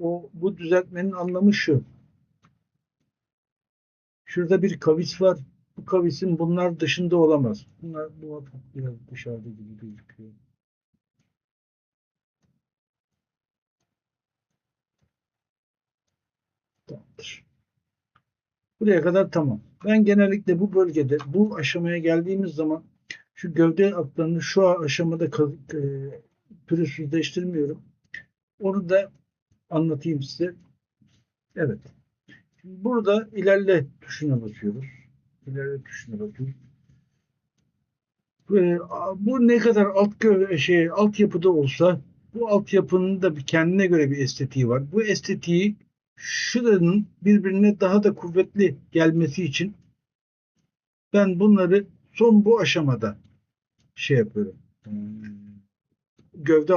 o bu düzeltmenin anlamı şu. Şurada bir kavis var. Bu kavisin bunlar dışında olamaz. Bunlar bu biraz dışarıda gibi gözüküyor. Tamamdır. Buraya kadar tamam. Ben genellikle bu bölgede bu aşamaya geldiğimiz zaman şu gövde altlarını şu aşamada e, pürüzsüzleştirmiyorum. Onu da anlatayım size. Evet. Şimdi burada ilerle tuşuna basıyoruz. İlerle tuşuna basıyoruz. Bu ne kadar alt şey altyapıda olsa bu altyapının da bir kendine göre bir estetiği var. Bu estetiği şuranın birbirine daha da kuvvetli gelmesi için ben bunları son bu aşamada şey yapıyorum. Hmm, Gövde